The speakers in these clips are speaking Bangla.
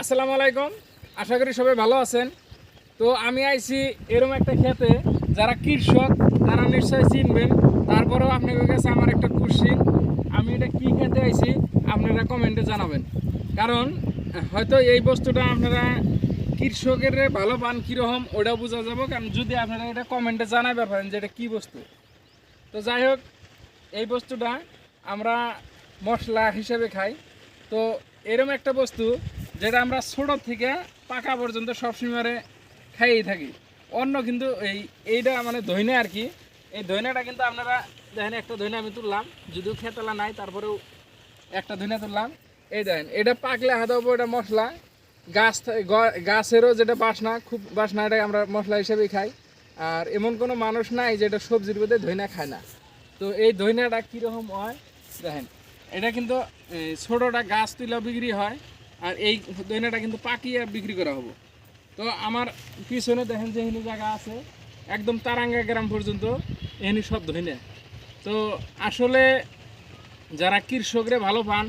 আসসালামু আলাইকুম। আশা করি সবাই ভালো আছেন। তো আমি আইছি এরকম একটা খেতে যারা কৃষক, তারা নিশ্চয়ই চিনবেন। তারপরেও আপনাদের কাছে আমার একটা কোশ্চিন আমি এটা কি খেতে আইছি আপনারা কমেন্টে জানাবেন। কারণ, হয়তো এই বস্তুটা আপনারা কৃষকের ভালো পান কীরকম ওটাও বোঝা যাব। কারণ যদি আপনারা এটা কমেন্টে জানাবে পারেন যে এটা কী বস্তু। তো যাই হোক, এই বস্তুটা আমরা মশলা হিসেবে খাই। তো এরম একটা বস্তু যেটা আমরা ছোটো থেকে পাকা পর্যন্ত সবসময় খাইয়েই থাকি। অন্য কিন্তু এই, এইটা মানে দইনা আর কি। এই দইনাটা কিন্তু আপনারা দেখেন, একটা দইনা আমি তুললাম, যদিও খেতলা নাই, তারপরেও একটা দইনা তুললাম। এই দেখেন, এটা পাকলে হাতে উপর এটা মশলা। গাছ গাছেরও যেটা বাসনা, খুব বাসনা এটা আমরা মশলা হিসেবেই খাই। আর এমন কোনো মানুষ নাই যেটা সবজির মধ্যে ধইনা খায় না। তো এই দইনাটা কীরকম হয়, দেখেন, এটা কিন্তু ছোটোটা গাছ তুলে বিক্রি হয়। আর এই দইনাটা কিন্তু পাকিয়ে বিক্রি করা হব। তো আমার পিছনে দেখেন যে এখানে জায়গা আছে, একদম তারাঙ্গা গ্রাম পর্যন্ত এখানে সব ধইনা তো আসলে যারা কৃষকরে ভালো পান,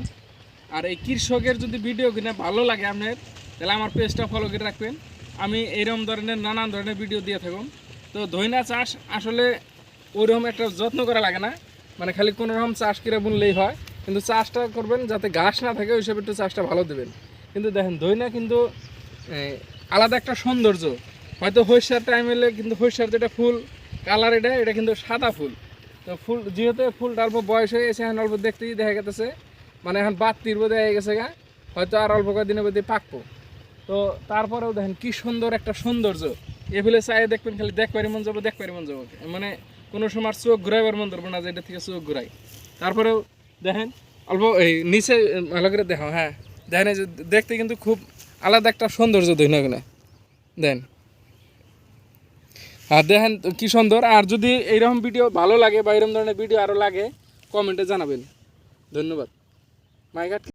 আর এই কৃষকের যদি ভিডিও কিনে ভালো লাগে আপনার, তাহলে আমার পেজটা ফলো করে রাখবেন। আমি এইরকম ধরনের, নানান ধরনের ভিডিও দিয়ে থাকুন তো ধইনা চাষ আসলে ওইরকম একটা যত্ন করা লাগে না। মানে খালি কোনো রকম চাষ করে বুনলেই হয়। কিন্তু চাষটা করবেন যাতে ঘাস না থাকে, ওই হিসাবে একটু চাষটা ভালো দেবেন। কিন্তু দেখেন, দইনা কিন্তু আলাদা একটা সৌন্দর্য। হয়তো হৈসার টাইম এলে কিন্তু হৈসার যেটা ফুল কালার এটা এটা কিন্তু সাদা ফুল। তো ফুল, যেহেতু ফুলটা অল্প বয়স হয়ে গেছে, এখন অল্প দেখতেই দেখা গেছে মানে এখন বাত্তির বোধ হয়ে গেছে গা, হয়তো আর অল্প কয়েকদিনের মধ্যে পাকবো। তো তারপরেও দেখেন, কি সুন্দর একটা সৌন্দর্য। এগুলো চাই দেখবেন, খালি দেখবারই মন যাব দেখবারই মন যাব মানে কোনো সময় চোখ ঘুরাইবার মন ধরবো না যে এটা থেকে চোখ ঘুরাই। তারপরেও দেখেন? অল্প এই নিচে ভালো করে দেখো হ্যাঁ। দেখেন যে, দেখতে কিন্তু খুব আলাদা একটা সৌন্দর্য দইনা কিনা? দেন। আর দেখেন কী সুন্দর। আর যদি এইরকম ভিডিও ভালো লাগে বা এরকম ধরনের ভিডিও আরও লাগে কমেন্টে জানাবেন। ধন্যবাদ। মাইঘাট